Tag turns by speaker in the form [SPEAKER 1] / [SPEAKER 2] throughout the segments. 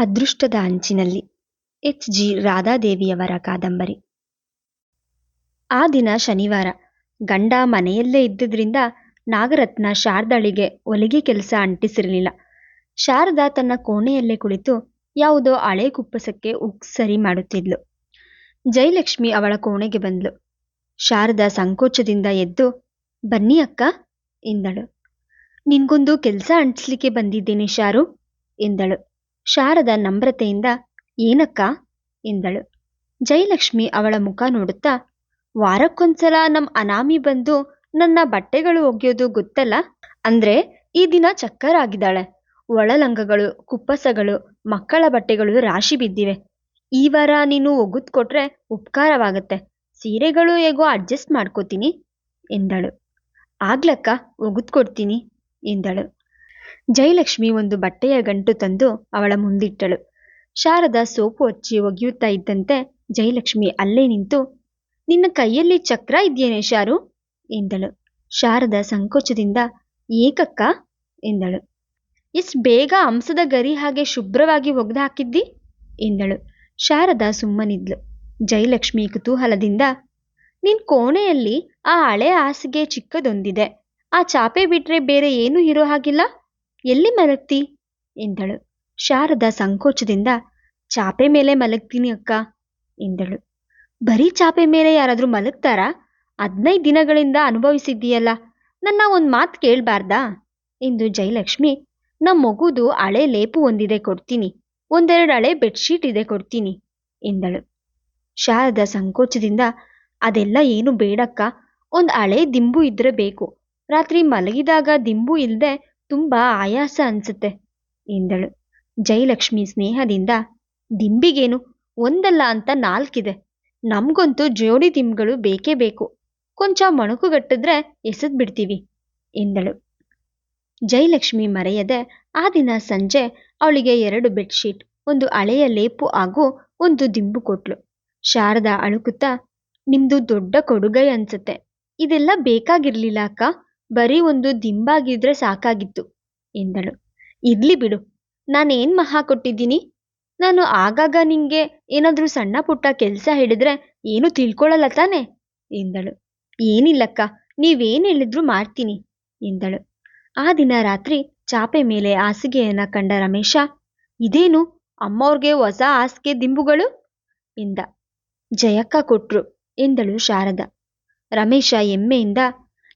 [SPEAKER 1] ಅದೃಷ್ಟದ ಅಂಚಿನಲ್ಲಿ. H. G. ರಾಧಾದೇವಿಯವರ ಕಾದಂಬರಿ. ಆ ದಿನ ಶನಿವಾರ. ಗಂಡ ಮನೆಯಲ್ಲೇ ಇದ್ದುದರಿಂದ ನಾಗರತ್ನ ಶಾರದಾಳಿಗೆ ಒಲಿಗೆ ಕೆಲಸ ಅಂಟಿಸಿರಲಿಲ್ಲ. ಶಾರದಾ ತನ್ನ ಕೋಣೆಯಲ್ಲೇ ಕುಳಿತು ಯಾವುದೋ ಹಳೆ ಕುಪ್ಪಸಕ್ಕೆ ಉಗ್ ಸರಿ ಮಾಡುತ್ತಿದ್ಲು. ಜಯಲಕ್ಷ್ಮಿ ಅವಳ ಕೋಣೆಗೆ ಬಂದ್ಲು. ಶಾರದಾ ಸಂಕೋಚದಿಂದ ಎದ್ದು, ಬನ್ನಿ ಅಕ್ಕ, ಎಂದಳು. ನಿನ್ಗೊಂದು ಕೆಲಸ ಅಂಟಿಸ್ಲಿಕ್ಕೆ ಬಂದಿದ್ದೇನೆ ಶಾರು, ಎಂದಳು. ಶಾರದ ನಮ್ರತೆಯಿಂದ, ಏನಕ್ಕ? ಎಂದಳು. ಜಯಲಕ್ಷ್ಮಿ ಅವಳ ಮುಖ ನೋಡುತ್ತಾ, ವಾರಕ್ಕೊಂದ್ಸಲ ನಮ್ಮ ಅನಾಮಿ ಬಂದು ನನ್ನ ಬಟ್ಟೆಗಳು ಒಗೆಯೋದು ಗೊತ್ತಲ್ಲ? ಅಂದ್ರೆ ಈ ದಿನ ಚಕ್ಕರ್ ಆಗಿದ್ದಾಳೆ ಒಳಲಂಗಗಳು, ಕುಪ್ಪಸಗಳು, ಮಕ್ಕಳ ಬಟ್ಟೆಗಳು ರಾಶಿ ಬಿದ್ದಿವೆ. ಈ ವಾರ ನೀನು ಒಗೆದು ಕೊಟ್ರೆ ಉಪಕಾರವಾಗತ್ತೆ. ಸೀರೆಗಳು ಹೇಗೋ ಅಡ್ಜಸ್ಟ್ ಮಾಡ್ಕೋತೀನಿ ಎಂದಳು. ಆಗ್ಲಕ್ಕ, ಒಗದ್ ಕೊಡ್ತೀನಿ ಎಂದಳು. ಜಯಲಕ್ಷ್ಮಿ ಒಂದು ಬಟ್ಟೆಯ ಗಂಟು ತಂದು ಅವಳ ಮುಂದಿಟ್ಟಳು. ಶಾರದ ಸೋಪು ಹಚ್ಚಿ ಒಗೆಯುತ್ತಾ ಇದ್ದಂತೆ ಜಯಲಕ್ಷ್ಮಿ ಅಲ್ಲೇ ನಿಂತು, ನಿನ್ನ ಕೈಯಲ್ಲಿ ಚಕ್ರ ಇದೆಯೇನೆ ಶಾರು ಎಂದಳು. ಶಾರದ ಸಂಕೋಚದಿಂದ, ಏಕಕ್ಕ ಎಂದಳು. ಎಷ್ಟು ಬೇಗ ಹಂಸದ ಗರಿ ಹಾಗೆ ಶುಭ್ರವಾಗಿ ಒಗ್ದು ಹಾಕಿದ್ದಿ ಎಂದಳು. ಶಾರದ ಸುಮ್ಮನಿದ್ಲು. ಜಯಲಕ್ಷ್ಮಿ ಕುತೂಹಲದಿಂದ, ನಿನ್ ಕೋಣೆಯಲ್ಲಿ ಆ ಹಳೆ ಹಾಸಿಗೆ ಚಿಕ್ಕದೊಂದಿದೆ. ಆ ಚಾಪೆ ಬಿಟ್ರೆ ಬೇರೆ ಏನೂ ಇರೋ ಹಾಗಿಲ್ಲ? ಎಲ್ಲಿ ಮಲಗ್ತಿ? ಎಂದಳು. ಶಾರದ ಸಂಕೋಚದಿಂದ, ಚಾಪೆ ಮೇಲೆ ಮಲಗ್ತೀನಿ ಅಕ್ಕ ಎಂದಳು. ಬರೀ ಚಾಪೆ ಮೇಲೆ ಯಾರಾದರೂ ಮಲಗ್ತಾರಾ? ಹದಿನೈದು ದಿನಗಳಿಂದ ಅನುಭವಿಸಿದ್ದೀಯಲ್ಲ, ನನ್ನ ಒಂದು ಮಾತು ಕೇಳಬಾರ್ದಾ? ಎಂದು ಜಯಲಕ್ಷ್ಮಿ ನಮ್ಮ ಮಗುದು ಹಳೆ ಲೇಪು ಒಂದಿದೆ ಕೊಡ್ತೀನಿ, ಒಂದೆರಡು ಹಳೆ ಬೆಡ್ಶೀಟ್ ಇದೆ ಕೊಡ್ತೀನಿ ಎಂದಳು. ಶಾರದ ಸಂಕೋಚದಿಂದ, ಅದೆಲ್ಲ ಏನು ಬೇಡಕ್ಕ, ಒಂದು ಹಳೆ ದಿಂಬು ಇದ್ರೆ ಬೇಕು. ರಾತ್ರಿ ಮಲಗಿದಾಗ ದಿಂಬು ಇಲ್ಲದೆ ತುಂಬ ಆಯಾಸ ಅನ್ಸುತ್ತೆ, ಎಂದಳು. ಜಯಲಕ್ಷ್ಮಿ ಸ್ನೇಹದಿಂದ, ದಿಂಬಿಗೇನು ಒಂದಲ್ಲ ಅಂತ ನಾಲ್ಕಿದೆ. ನಮ್ಗಂತೂ ಜೋಡಿ ದಿಂಬ್ಗಳು ಬೇಕೇ ಬೇಕು. ಕೊಂಚ ಮೊಣಕುಗಟ್ಟಿದ್ರೆ ಎಸೆದ್ ಬಿಡ್ತೀವಿ ಎಂದಳು. ಜಯಲಕ್ಷ್ಮಿ ಮರೆಯದೆ ಆ ದಿನ ಸಂಜೆ ಅವಳಿಗೆ ಎರಡು ಬೆಡ್ಶೀಟ್, ಒಂದು ಹಳೆಯ ಲೇಪು ಹಾಗೂ ಒಂದು ದಿಂಬು ಕೊಟ್ಲು. ಶಾರದಾ ಅಳುಕುತ್ತಾ, ನಿಮ್ದು ದೊಡ್ಡ ಕೊಡುಗೈ ಅನ್ಸುತ್ತೆ. ಇದೆಲ್ಲ ಬೇಕಾಗಿರ್ಲಿಲ್ಲ ಅಕ್ಕ. ಬರೀ ಒಂದು ದಿಂಬಾಗಿದ್ರೆ ಸಾಕಾಗಿತ್ತು ಎಂದಳು. ಇರ್ಲಿ ಬಿಡು, ನಾನೇನ್ ಮಹಾ ಕೊಟ್ಟಿದ್ದೀನಿ? ನಾನು ಆಗಾಗ ನಿಂಗೆ ಏನಾದರೂ ಸಣ್ಣ ಪುಟ್ಟ ಕೆಲಸ ಹೇಳಿದ್ರೆ ಏನು ತಿಳ್ಕೊಳ್ಳಲ್ಲ ತಾನೆ? ಎಂದಳು. ಏನಿಲ್ಲಕ್ಕ, ನೀವೇನು ಹೇಳಿದ್ರು ಮಾಡ್ತೀನಿ ಎಂದಳು. ಆ ದಿನ ರಾತ್ರಿ ಚಾಪೆ ಮೇಲೆ ಹಾಸಿಗೆಯನ್ನ ಕಂಡ ರಮೇಶ, ಇದೇನು ಅಮ್ಮವ್ರಿಗೆ ಹೊಸ ಹಾಸಿಗೆ ದಿಂಬುಗಳು? ಎಂದ. ಜಯಕ್ಕ ಕೊಟ್ರು ಎಂದಳು ಶಾರದ. ರಮೇಶ ಎಮ್ಮೆಯಿಂದ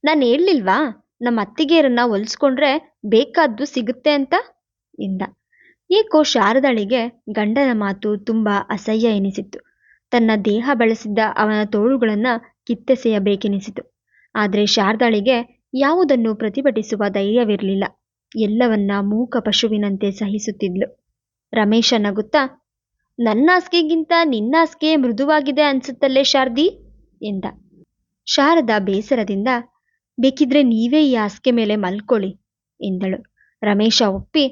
[SPEAKER 1] ನಾನು ಹೇಳಲಿಲ್ವಾ? ನಮ್ಮ ಅತ್ತಿಗೆಯರನ್ನ ಹೊಲಿಸ್ಕೊಂಡ್ರೆ ಬೇಕಾದ್ದು ಸಿಗುತ್ತೆ ಅಂತ? ಎಂದ ಏಕೋ ಶಾರದಳಿಗೆ ಗಂಡನ ಮಾತು ತುಂಬಾ ಅಸಹ್ಯ ಎನಿಸಿತ್ತು. ತನ್ನ ದೇಹ ಬಳಸಿದ್ದ ಅವನ ತೋಳುಗಳನ್ನು ಕಿತ್ತೆಸೆಯಬೇಕೆನಿಸಿತು. ಆದರೆ ಶಾರದಾಳಿಗೆ ಯಾವುದನ್ನು ಪ್ರತಿಭಟಿಸುವ ಧೈರ್ಯವಿರಲಿಲ್ಲ. ಎಲ್ಲವನ್ನ ಮೂಕ ಪಶುವಿನಂತೆ ಸಹಿಸುತ್ತಿದ್ಲು. ರಮೇಶ ನಗುತ್ತಾ, ನನ್ನ ಹಾಸಿಗೆಗಿಂತ ನಿನ್ನ ಮೃದುವಾಗಿದೆ ಅನ್ಸುತ್ತಲ್ಲೇ ಶಾರದಿ? ಎಂದ. ಶಾರದಾ ಬೇಸರದಿಂದ ಬೇಕಿದ್ರೆ ನೀವೇ ಈ ಹಾಸಿಗೆ ಮೇಲೆ ಮಲ್ಕೊಳ್ಳಿ, ಎಂದಳು. ರಮೇಶ ಒಪ್ಪಿ,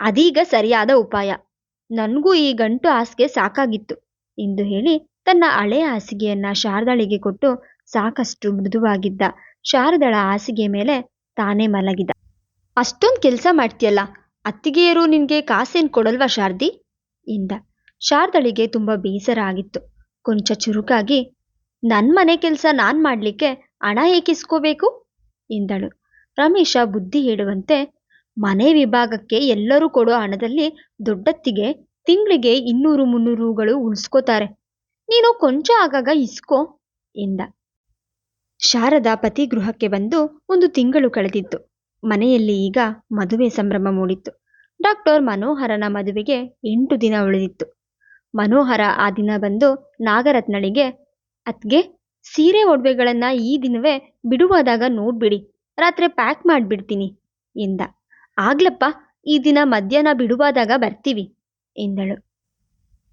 [SPEAKER 1] ಅದೀಗ ಸರಿಯಾದ ಉಪಾಯ. ನನಗೂ ಈ ಗಂಟು ಹಾಸಿಗೆ ಸಾಕಾಗಿತ್ತು, ಎಂದು ಹೇಳಿ ತನ್ನ ಹಳೆಯ ಹಾಸಿಗೆಯನ್ನ ಶಾರದಾಳಿಗೆ ಕೊಟ್ಟು ಸಾಕಷ್ಟು ಮೃದುವಾಗಿದ್ದ ಶಾರದಳ ಹಾಸಿಗೆ ಮೇಲೆ ತಾನೇ ಮಲಗಿದ. ಅಷ್ಟೊಂದು ಕೆಲಸ ಮಾಡ್ತೀಯಲ್ಲ, ಅತ್ತಿಗೆಯರು ನಿನಗೆ ಕಾಸೇನ್ ಕೊಡಲ್ವಾ ಶಾರದಿ? ಎಂದ. ಶಾರದಳಿಗೆ ತುಂಬ ಬೇಸರ ಆಗಿತ್ತು. ಕೊಂಚ ಚುರುಕಾಗಿ ನನ್ನ ಮನೆ ಕೆಲಸ ನಾನು ಮಾಡಲಿಕ್ಕೆ ಹಣ ಏಕಿಸ್ಕೋಬೇಕು ಎಂದಳು. ರಮೇಶ ಬುದ್ಧಿ ಹೇಳುವಂತೆ, ಮನೆ ವಿಭಾಗಕ್ಕೆ ಎಲ್ಲರೂ ಕೊಡೋ ಹಣದಲ್ಲಿ ದೊಡ್ಡತ್ತಿಗೆ ತಿಂಗಳಿಗೆ ಇನ್ನೂರು ಮುನ್ನೂರುಗಳು ಉಳಿಸ್ಕೋತಾರೆ. ನೀನು ಕೊಂಚ ಆಗಾಗ ಇಸ್ಕೋ, ಎಂದ. ಶಾರದಾ ಪತಿ ಗೃಹಕ್ಕೆ ಬಂದು ಒಂದು ತಿಂಗಳು ಕಳೆದಿತ್ತು. ಮನೆಯಲ್ಲಿ ಈಗ ಮದುವೆ ಸಂಭ್ರಮ ಮೂಡಿತ್ತು. ಡಾಕ್ಟರ್ ಮನೋಹರನ ಮದುವೆಗೆ ಎಂಟು ದಿನ ಉಳಿದಿತ್ತು. ಮನೋಹರ ಆ ದಿನ ಬಂದು ನಾಗರತ್ನಳಿಗೆ, ಅತ್ಗೆ ಸೀರೆ ಒಡವೆಗಳನ್ನು ಈ ದಿನವೇ ಬಿಡುವಾದಾಗ ನೋಡ್ಬಿಡಿ. ರಾತ್ರಿ ಪ್ಯಾಕ್ ಮಾಡಿಬಿಡ್ತೀನಿ ಎಂದ. ಆಗ್ಲಪ್ಪ, ಈ ದಿನ ಮಧ್ಯಾಹ್ನ ಬಿಡುವಾದಾಗ ಬರ್ತೀವಿ ಎಂದಳು.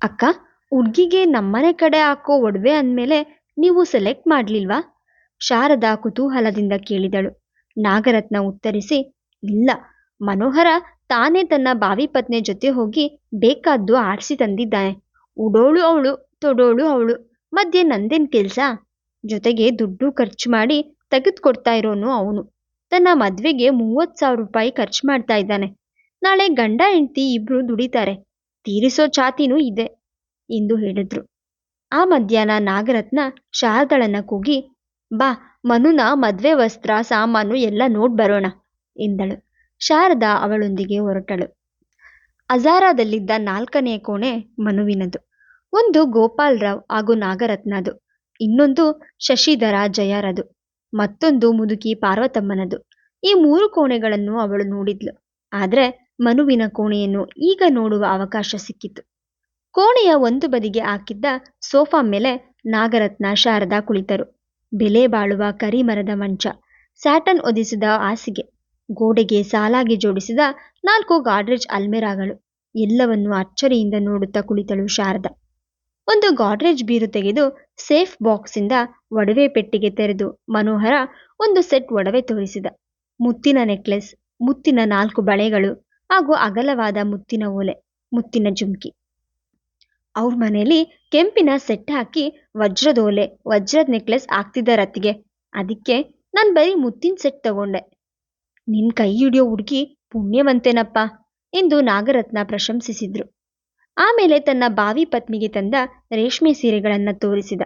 [SPEAKER 1] ಅಕ್ಕ, ಹುಡ್ಗಿಗೆ ನಮ್ಮನೆ ಕಡೆ ಹಾಕೋ ಒಡವೆ ಅಂದಮೇಲೆ ನೀವು ಸೆಲೆಕ್ಟ್ ಮಾಡಲಿಲ್ವಾ? ಶಾರದಾ ಕುತೂಹಲದಿಂದ ಕೇಳಿದಳು. ನಾಗರತ್ನ ಉತ್ತರಿಸಿ, ಇಲ್ಲ, ಮನೋಹರ ತಾನೇ ತನ್ನ ಬಾವಿ ಪತ್ನಿ ಜೊತೆ ಹೋಗಿ ಬೇಕಾದ್ದು ಆರಿಸಿ ತಂದಿದ್ದಾನೆ. ಉಡೋಳು ಅವಳು, ತೊಡೋಳು ಅವಳು, ಮಧ್ಯೆ ನಂದೇನು ಕೆಲ್ಸ? ಜೊತೆಗೆ ದುಡ್ಡು ಖರ್ಚು ಮಾಡಿ ತೆಗೆದುಕೊಡ್ತಾ ಇರೋನು ಅವನು. ತನ್ನ ಮದ್ವೆಗೆ ಮೂವತ್ತು ಸಾವಿರ ರೂಪಾಯಿ ಖರ್ಚು ಮಾಡ್ತಾ ಇದ್ದಾನೆ. ನಾಳೆ ಗಂಡ ಹೆಂಡತಿ ಇಬ್ರು ದುಡಿತಾರೆ. ತೀರಿಸೋ ಛಾತಿನೂ ಇದೆ ಎಂದು ಹೇಳಿದ್ರು. ಆ ಮಧ್ಯಾಹ್ನ ನಾಗರತ್ನ ಶಾರದಳನ್ನ ಕೂಗಿ, ಬಾ, ಮನುನ ಮದ್ವೆ ವಸ್ತ್ರ, ಸಾಮಾನು ಎಲ್ಲ ನೋಡ್ ಬರೋಣ ಎಂದಳು. ಶಾರದಾ ಅವಳೊಂದಿಗೆ ಹೊರಟಳು. ಅಜಾರಾದಲ್ಲಿದ್ದ ನಾಲ್ಕನೇ ಕೋಣೆ ಮನುವಿನದು. ಒಂದು ಗೋಪಾಲ್ ರಾವ್ ಹಾಗೂ ನಾಗರತ್ನದು. ಇನ್ನೊಂದು ಶಶಿಧರ ಜಯರದು, ಮತ್ತೊಂದು ಮುದುಕಿ ಪಾರ್ವತಮ್ಮನದು. ಈ ಮೂರು ಕೋಣೆಗಳನ್ನು ಅವಳು ನೋಡಿದ್ಲು. ಆದ್ರೆ ಮನುವಿನ ಕೋಣೆಯನ್ನು ಈಗ ನೋಡುವ ಅವಕಾಶ ಸಿಕ್ಕಿತು. ಕೋಣೆಯ ಒಂದು ಬದಿಗೆ ಹಾಕಿದ್ದ ಸೋಫಾ ಮೇಲೆ ನಾಗರತ್ನ ಶಾರದಾ ಕುಳಿತರು. ಬೆಲೆ ಬಾಳುವ ಕರಿಮರದ ಮಂಚ, ಸ್ಯಾಟನ್ ಒದಿಸಿದ ಹಾಸಿಗೆ, ಗೋಡೆಗೆ ಸಾಲಾಗಿ ಜೋಡಿಸಿದ ನಾಲ್ಕು ಗಾಡ್ರೇಜ್ ಅಲ್ಮೆರಾಗಳು, ಎಲ್ಲವನ್ನು ಅಚ್ಚರಿಯಿಂದ ನೋಡುತ್ತಾ ಕುಳಿತಳು ಶಾರದಾ. ಒಂದು ಗಾಡ್ರೇಜ್ ಬೀರು ತೆಗೆದು ಸೇಫ್ ಬಾಕ್ಸಿಂದ ಒಡವೆ ಪೆಟ್ಟಿಗೆ ತೆರೆದು ಮನೋಹರ ಒಂದು ಸೆಟ್ ಒಡವೆ ತೋರಿಸಿದ. ಮುತ್ತಿನ ನೆಕ್ಲೆಸ್, ಮುತ್ತಿನ ನಾಲ್ಕು ಬಳೆಗಳು ಹಾಗೂ ಅಗಲವಾದ ಮುತ್ತಿನ ಓಲೆ, ಮುತ್ತಿನ ಜುಮ್ಕಿ. ಅವ್ರ ಮನೆಯಲ್ಲಿ ಕೆಂಪಿನ ಸೆಟ್ ಹಾಕಿ ವಜ್ರದ ಓಲೆ, ವಜ್ರದ ನೆಕ್ಲೆಸ್ ಆಗ್ತಿದ್ದ ರತ್ತಿಗೆ. ಅದಕ್ಕೆ ನಾನು ಬರೀ ಮುತ್ತಿನ ಸೆಟ್ ತಗೊಂಡೆ. ನಿನ್ ಕೈ ಹಿಡಿಯೋ ಹುಡುಗಿ ಪುಣ್ಯವಂತೇನಪ್ಪ? ಎಂದು ನಾಗರತ್ನ ಪ್ರಶಂಸಿಸಿದ್ರು. ಆಮೇಲೆ ತನ್ನ ಬಾವಿ ಪತ್ನಿಗೆ ತಂದ ರೇಷ್ಮೆ ಸೀರೆಗಳನ್ನ ತೋರಿಸಿದ.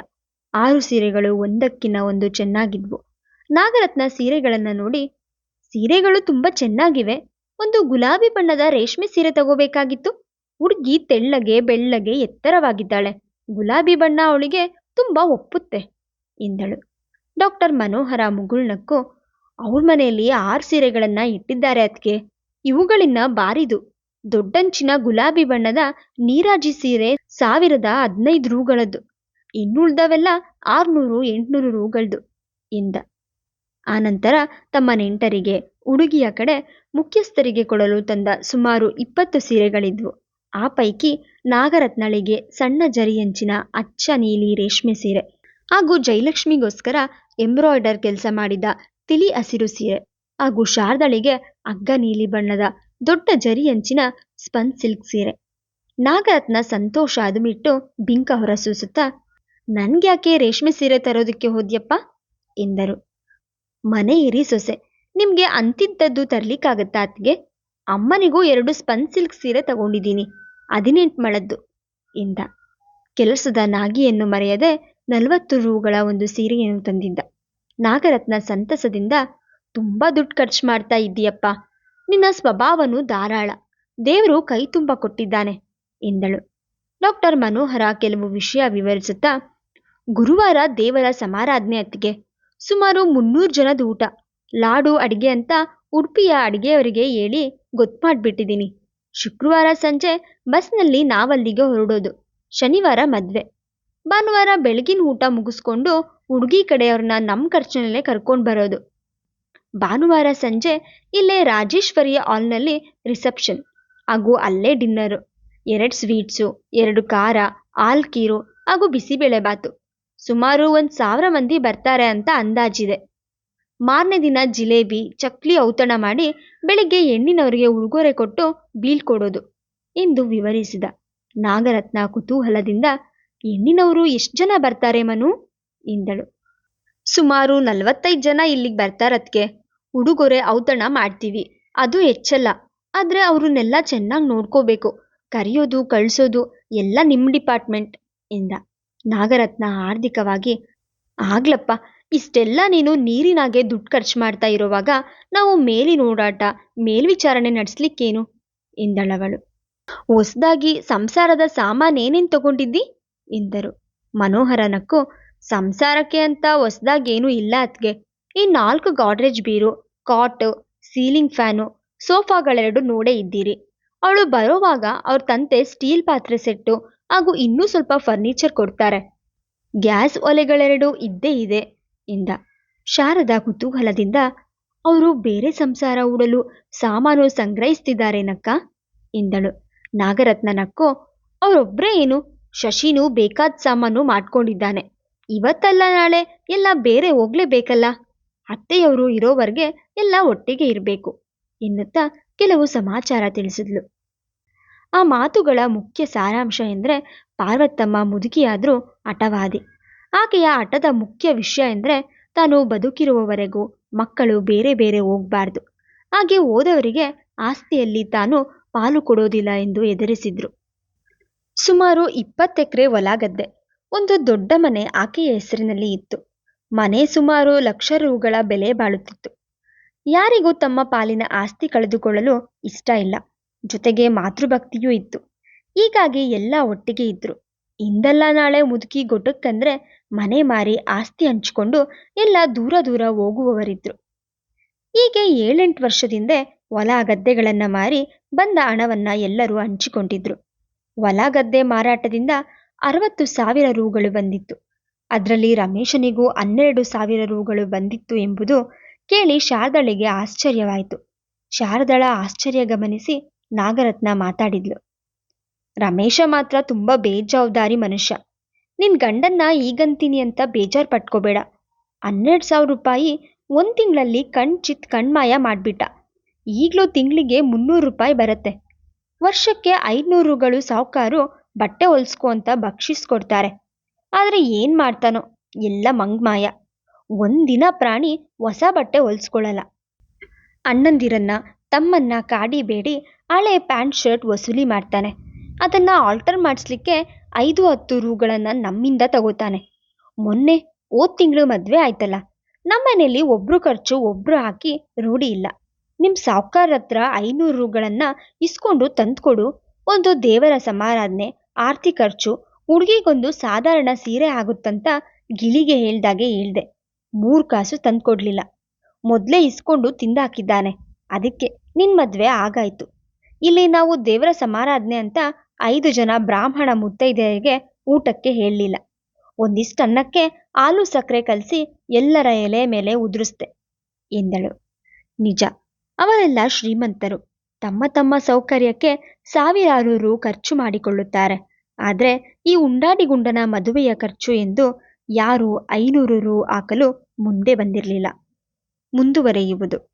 [SPEAKER 1] ಆರು ಸೀರೆಗಳು ಒಂದಕ್ಕಿನ ಒಂದು ಚೆನ್ನಾಗಿದ್ವು. ನಾಗರತ್ನ ಸೀರೆಗಳನ್ನ ನೋಡಿ, ಸೀರೆಗಳು ತುಂಬಾ ಚೆನ್ನಾಗಿವೆ. ಒಂದು ಗುಲಾಬಿ ಬಣ್ಣದ ರೇಷ್ಮೆ ಸೀರೆ ತಗೋಬೇಕಾಗಿತ್ತು. ಹುಡುಗಿ ತೆಳ್ಳಗೆ, ಬೆಳ್ಳಗೆ, ಎತ್ತರವಾಗಿದ್ದಾಳೆ. ಗುಲಾಬಿ ಬಣ್ಣ ಅವಳಿಗೆ ತುಂಬಾ ಒಪ್ಪುತ್ತೆ, ಎಂದಳು. ಡಾಕ್ಟರ್ ಮನೋಹರ ಮುಗುಳ್ನಕ್ಕು, ಅವ್ರ ಮನೆಯಲ್ಲಿ ಆರು ಸೀರೆಗಳನ್ನ ಇಟ್ಟಿದ್ದಾರೆ ಅದಕ್ಕೆ ಇವುಗಳಿನ್ನ ಬಾರಿದು. ದೊಡ್ಡಂಚಿನ ಗುಲಾಬಿ ಬಣ್ಣದ ನೀರಾಜಿ ಸೀರೆ ಸಾವಿರದ ಹದಿನೈದು ರೂಗಳದ್ದು. ಇನ್ನುಳ್ದವೆಲ್ಲ ಆರ್ನೂರು ಎಂಟುನೂರು ರೂಗಳದ್ದು ಎಂದ ಆನಂತರ ತಮ್ಮ ನೆಂಟರಿಗೆ, ಹುಡುಗಿಯ ಕಡೆ ಮುಖ್ಯಸ್ಥರಿಗೆ ಕೊಡಲು ತಂದ ಸುಮಾರು ಇಪ್ಪತ್ತು ಸೀರೆಗಳಿದ್ವು. ಆ ಪೈಕಿ ನಾಗರತ್ನಳಿಗೆ ಸಣ್ಣ ಜರಿಯಂಚಿನ ಅಚ್ಚ ನೀಲಿ ರೇಷ್ಮೆ ಸೀರೆ ಹಾಗೂ ಜಯಲಕ್ಷ್ಮಿಗೋಸ್ಕರ ಎಂಬ್ರಾಯ್ಡರ್ ಕೆಲಸ ಮಾಡಿದ ತಿಳಿ ಹಸಿರು ಸೀರೆ ಹಾಗೂ ಶಾರದಳಿಗೆ ಅಗ್ಗ ನೀಲಿ ಬಣ್ಣದ ದೊಡ್ಡ ಜರಿಯಂಚಿನ ಸ್ಪನ್ ಸಿಲ್ಕ್ ಸೀರೆ. ನಾಗರತ್ನ ಸಂತೋಷ ಅದುಮಿಟ್ಟು ಬಿಂಕ ಹೊರಸೂಸುತ್ತಾ, ನನ್ಗ್ಯಾಕೆ ರೇಷ್ಮೆ ಸೀರೆ ತರೋದಕ್ಕೆ ಹೋದ್ಯಪ್ಪ? ಎಂದರು. ಮನೆ ಇರಿ ಸೊಸೆ, ನಿಮ್ಗೆ ಅಂತಿದ್ದದ್ದು ತರ್ಲಿಕ್ಕಾಗತ್ತಾ ಅತ್ಗೆ ಅಮ್ಮನಿಗೂ ಎರಡು ಸ್ಪನ್ ಸಿಲ್ಕ್ ಸೀರೆ ತಗೊಂಡಿದ್ದೀನಿ, ಹದಿನೆಂಟು ಮಳದ್ದು, ಎಂದ. ಕೆಲಸದ ನಾಗಿಯನ್ನು ಮರೆಯದೆ ನಲವತ್ತು ರೂಗಳ ಒಂದು ಸೀರೆಯನ್ನು ತಂದಿದ್ದ. ನಾಗರತ್ನ ಸಂತಸದಿಂದ, ತುಂಬಾ ದುಡ್ಡು ಖರ್ಚು ಮಾಡ್ತಾ ಇದ್ದೀಯಪ್ಪ ನಿನ್ನ ಸ್ವಭಾವನು ಧಾರಾಳ. ದೇವರು ಕೈ ತುಂಬ ಕೊಟ್ಟಿದ್ದಾನೆ, ಎಂದಳು. ಡಾಕ್ಟರ್ ಮನೋಹರ ಕೆಲವು ವಿಷಯ ವಿವರಿಸುತ್ತಾ, ಗುರುವಾರ ದೇವರ ಸಮಾರಾಧನೆ ಅತ್ತಿಗೆ ಸುಮಾರು ಮುನ್ನೂರು ಜನದ ಊಟ, ಲಾಡು ಅಡಿಗೆ ಅಂತ ಉಡುಪಿಯ ಅಡಿಗೆಯವರಿಗೆ ಹೇಳಿ ಗೊತ್ತು ಮಾಡಿಬಿಟ್ಟಿದ್ದೀನಿ. ಶುಕ್ರವಾರ ಸಂಜೆ ಬಸ್ನಲ್ಲಿ ನಾವಲ್ಲಿಗೆ ಹೊರಡೋದು, ಶನಿವಾರ ಮದ್ವೆ. ಭಾನುವಾರ ಬೆಳಗಿನ ಊಟ ಮುಗಿಸ್ಕೊಂಡು ಹುಡುಗಿ ಕಡೆಯವ್ರನ್ನ ನಮ್ಮ ಖರ್ಚಿನಲ್ಲೇ ಕರ್ಕೊಂಡು ಬರೋದು. ಭಾನುವಾರ ಸಂಜೆ ಇಲ್ಲೇ ರಾಜೇಶ್ವರಿಯ ಹಾಲ್ನಲ್ಲಿ ರಿಸೆಪ್ಷನ್. ಹಾಗೂ ಅಲ್ಲೇ ಡಿನ್ನರು. ಎರಡು ಸ್ವೀಟ್ಸು, ಎರಡು ಖಾರ, ಹಾಲ್ ಕೀರು ಹಾಗೂ ಬಿಸಿಬೇಳೆಬಾತು ಸುಮಾರು ಒಂದು ಸಾವಿರ ಮಂದಿ ಬರ್ತಾರೆ ಅಂತ ಅಂದಾಜಿದೆ. ಮಾರನೇ ದಿನ ಜಿಲೇಬಿ, ಚಕ್ಲಿ ಔತಣ ಮಾಡಿ ಬೆಳಿಗ್ಗೆ ಹೆಣ್ಣಿನವರಿಗೆ ಉಡುಗೊರೆ ಕೊಟ್ಟು ಬೀಳ್ಕೊಡೋದು ಎಂದು ವಿವರಿಸಿದ ನಾಗರತ್ನ ಕುತೂಹಲದಿಂದ, ಹೆಣ್ಣಿನವರು ಎಷ್ಟು ಜನ ಬರ್ತಾರೆ ಮನು? ಎಂದಳು. ಸುಮಾರು ನಲವತ್ತೈದು ಜನ ಇಲ್ಲಿಗೆ ಬರ್ತಾರದ್ಕೆ ಉಡುಗೊರೆ ಔತಣ ಮಾಡ್ತೀವಿ. ಅದು ಹೆಚ್ಚಲ್ಲ. ಆದರೆ ಅವ್ರನ್ನೆಲ್ಲ ಚೆನ್ನಾಗಿ ನೋಡ್ಕೋಬೇಕು. ಕರೆಯೋದು, ಕಳಿಸೋದು ಎಲ್ಲ ನಿಮ್ಮ ಡಿಪಾರ್ಟ್ಮೆಂಟ್ ಎಂದ ನಾಗರತ್ನ ಹಾರ್ದಿಕವಾಗಿ, ಆಗ್ಲಪ್ಪ, ಇಷ್ಟೆಲ್ಲ ನೀನು ನೀರಿನಾಗೆ ದುಡ್ಡು ಖರ್ಚು ಮಾಡ್ತಾ ಇರುವಾಗ ನಾವು ಮೇಲಿನ ಓಡಾಟ, ಮೇಲ್ವಿಚಾರಣೆ ನಡೆಸ್ಲಿಕ್ಕೇನು? ಎಂದಳವಳು ಹೊಸ್ದಾಗಿ ಸಂಸಾರದ ಸಾಮಾನೇನೇನು ತಗೊಂಡಿದ್ದಿ? ಎಂದರು ಮನೋಹರನಕ್ಕೂ, ಸಂಸಾರಕ್ಕೆ ಅಂತ ಹೊಸ್ದಾಗೇನೂ ಇಲ್ಲ ಅತ್ಗೆ. ಈ ನಾಲ್ಕು ಗಾಡ್ರೇಜ್ ಬೀರು, ಕಾಟ್, ಸೀಲಿಂಗ್ ಫ್ಯಾನು, ಸೋಫಾಗಳೆರಡು ನೋಡೇ ಇದ್ದೀರಿ. ಅವಳು ಬರೋವಾಗ ಅವ್ರ ತಂತೆ ಸ್ಟೀಲ್ ಪಾತ್ರೆ ಸೆಟ್ಟು ಹಾಗೂ ಇನ್ನೂ ಸ್ವಲ್ಪ ಫರ್ನಿಚರ್ ಕೊಡ್ತಾರೆ. ಗ್ಯಾಸ್ ಒಲೆಗಳೆರಡು ಇದ್ದೇ ಇದೆ ಎಂದ ಶಾರದಾ ಕುತೂಹಲದಿಂದ ಅವರು ಬೇರೆ ಸಂಸಾರ ಹೂಡಲು ಸಾಮಾನು ಸಂಗ್ರಹಿಸ್ತಿದ್ದಾರೇನಕ್ಕ? ಎಂದಳು ನಾಗರತ್ನನಕ್ಕೋ ಅವರೊಬ್ಬರೇ ಏನು? ಶಶಿನೂ ಬೇಕಾದ ಸಾಮಾನು ಮಾಡ್ಕೊಂಡಿದ್ದಾನೆ. ಇವತ್ತಲ್ಲ ನಾಳೆ? ಎಲ್ಲ ಬೇರೆ ಹೋಗ್ಲೇಬೇಕಲ್ಲ? ಅತ್ತೆಯವರು ಇರೋವರೆಗೆ ಎಲ್ಲ ಒಟ್ಟಿಗೆ ಇರಬೇಕು ಎನ್ನುತ್ತಾ ಕೆಲವು ಸಮಾಚಾರ ತಿಳಿಸಿದ್ಲು. ಆ ಮಾತುಗಳ ಮುಖ್ಯ ಸಾರಾಂಶ ಎಂದರೆ ಪಾರ್ವತಮ್ಮ ಮುದುಕಿಯಾದರೂ ಹಠವಾದಿ. ಆಕೆಯ ಹಠದ ಮುಖ್ಯ ವಿಷಯ ಎಂದರೆ ತಾನು ಬದುಕಿರುವವರೆಗೂ ಮಕ್ಕಳು ಬೇರೆ ಬೇರೆ ಹೋಗಬಾರ್ದು. ಹಾಗೆ ಹೋದವರಿಗೆ ಆಸ್ತಿಯಲ್ಲಿ ತಾನು ಪಾಲು ಕೊಡೋದಿಲ್ಲ ಎಂದು ಎದುರಿಸಿದ್ರು ಸುಮಾರು ಇಪ್ಪತ್ತೆಕರೆ ಹೊಲ ಗದ್ದೆ. ಒಂದು ದೊಡ್ಡ ಮನೆ ಆಕೆಯ ಹೆಸರಿನಲ್ಲಿ ಇತ್ತು. ಮನೆ ಸುಮಾರು ಲಕ್ಷ ರೂಗಳ ಬೆಲೆ ಬಾಳುತ್ತಿತ್ತು. ಯಾರಿಗೂ ತಮ್ಮ ಪಾಲಿನ ಆಸ್ತಿ ಕಳೆದುಕೊಳ್ಳಲು ಇಷ್ಟ ಇಲ್ಲ. ಜೊತೆಗೆ ಮಾತೃಭಕ್ತಿಯೂ ಇತ್ತು. ಹೀಗಾಗಿ ಎಲ್ಲ ಒಟ್ಟಿಗೆ ಇದ್ರು. ಇಂದಲ್ಲ ನಾಳೆ ಮುದುಕಿ ಗೊಟ್ಟಕ್ಕಂದ್ರೆ ಮನೆ ಮಾರಿ ಆಸ್ತಿ ಹಂಚಿಕೊಂಡು ಎಲ್ಲ ದೂರ ದೂರ ಹೋಗುವವರಿದ್ರು. ಹೀಗೆ ಏಳೆಂಟು ವರ್ಷದಿಂದೆ ಹೊಲ ಗದ್ದೆಗಳನ್ನ ಮಾರಿ ಬಂದ ಹಣವನ್ನ ಎಲ್ಲರೂ ಹಂಚಿಕೊಂಡಿದ್ರು. ಹೊಲ ಗದ್ದೆ ಮಾರಾಟದಿಂದ ಅರವತ್ತು ಸಾವಿರ ರೂಗಳು ಬಂದಿತ್ತು. ಅದರಲ್ಲಿ ರಮೇಶನಿಗೂ ಹನ್ನೆರಡು ಸಾವಿರ ರೂಗಳು ಬಂದಿತ್ತು ಎಂಬುದು ಕೇಳಿ ಶಾರದಳಿಗೆ ಆಶ್ಚರ್ಯವಾಯಿತು. ಶಾರದಳ ಆಶ್ಚರ್ಯ ಗಮನಿಸಿ ನಾಗರತ್ನ ಮಾತಾಡಿದ್ಲು. ರಮೇಶ ಮಾತ್ರ ತುಂಬಾ ಬೇಜವಾಬ್ದಾರಿ ಮನುಷ್ಯ. ನಿನ್ ಗಂಡನ್ನ ಈಗಂತೀನಿ ಅಂತ ಬೇಜಾರ್ ಪಟ್ಕೋಬೇಡ. ಹನ್ನೆರಡು ಸಾವಿರ ರೂಪಾಯಿ ಒಂದ್ ತಿಂಗಳಲ್ಲಿ ಕಣ್ ಚಿತ್ ಕಣ್ಮಾಯ ಮಾಡ್ಬಿಟ್ಟ. ಈಗಲೂ ತಿಂಗಳಿಗೆ ಮುನ್ನೂರು ರೂಪಾಯಿ ಬರುತ್ತೆ. ವರ್ಷಕ್ಕೆ ಐದುನೂರುಗಳು ಸಾಹುಕಾರು ಬಟ್ಟೆ ಹೊಲ್ಸ್ಕೊ ಅಂತ ಬಕ್ಷಿಸ್ ಕೊಡ್ತಾರೆ. ಆದರೆ ಏನು ಮಾಡ್ತಾನೋ? ಎಲ್ಲ ಮಂಗ್ಮಾಯ. ಒಂದಿನ ಪ್ರಾಣಿ ಹೊಸ ಬಟ್ಟೆ ಹೊಲ್ಸ್ಕೊಳ್ಳಲ್ಲ ಅಣ್ಣಂದಿರನ್ನ, ತಮ್ಮನ್ನ ಕಾಡಿ ಬೇಡಿ, ಹಳೆ ಪ್ಯಾಂಟ್ ಶರ್ಟ್ ವಸೂಲಿ ಮಾಡ್ತಾನೆ. ಅದನ್ನ ಆಲ್ಟರ್ ಮಾಡಿಸ್ಲಿಕ್ಕೆ ಐದು ಹತ್ತು ರೂಗಳನ್ನು ನಮ್ಮಿಂದ ತಗೋತಾನೆ. ಮೊನ್ನೆ ಹೋದ್ ತಿಂಗಳು ಮದುವೆ ಆಯ್ತಲ್ಲ ನಮ್ಮನೇಲಿ ಒಬ್ರು ಖರ್ಚು ಒಬ್ರು ಹಾಕಿ ರೂಢಿ ಇಲ್ಲ. ನಿಮ್ಮ ಸಾವ್ಕಾರ ಹತ್ರ ಐನೂರು ರೂಗಳನ್ನು ಇಸ್ಕೊಂಡು ತಂದ್ಕೊಡು. ಒಂದು ದೇವರ ಸಮಾರಾಧನೆ, ಆರ್ತಿ ಖರ್ಚು ಹುಡುಗಿಗೊಂದು ಸಾಧಾರಣ ಸೀರೆ ಆಗುತ್ತಂತ ಗಿಳಿಗೆ ಹೇಳ್ದಾಗೆ ಹೇಳ್ದೆ. ಮೂರು ಕಾಸು ತಂದ್ಕೊಡ್ಲಿಲ್ಲ. ಮೊದಲೇ ಇಸ್ಕೊಂಡು ತಿಂದಾಕಿದ್ದಾನೆ. ಅದಕ್ಕೆ ನಿನ್ ಮದ್ವೆ ಆಗಾಯ್ತು. ಇಲ್ಲಿ ನಾವು ದೇವರ ಸಮಾರಾಧನೆ ಅಂತ ಐದು ಜನ ಬ್ರಾಹ್ಮಣ ಮುತ್ತೈದೆಯರಿಗೆ ಊಟಕ್ಕೆ ಹೇಳಲಿಲ್ಲ. ಒಂದಿಷ್ಟು ಅನ್ನಕ್ಕೆ ಹಾಲು ಸಕ್ಕರೆ ಕಲಸಿ ಎಲ್ಲರ ಎಲೆ ಮೇಲೆ ಉದುರಿಸ್ದೆ. ಎಂದಳು. ನಿಜ, ಅವರೆಲ್ಲ ಶ್ರೀಮಂತರು. ತಮ್ಮ ತಮ್ಮ ಸೌಕರ್ಯಕ್ಕೆ ಸಾವಿರಾರು ರು ಖರ್ಚು ಮಾಡಿಕೊಳ್ಳುತ್ತಾರೆ. ಆದರೆ ಈ ಉಂಡಾಡಿಗುಂಡನ ಮದುವೆಯ ಖರ್ಚು ಎಂದು ಯಾರೂ ಐನೂರು ರು ಹಾಕಲು ಮುಂದೆ ಬಂದಿರಲಿಲ್ಲ. ಮುಂದುವರೆಯುವುದು.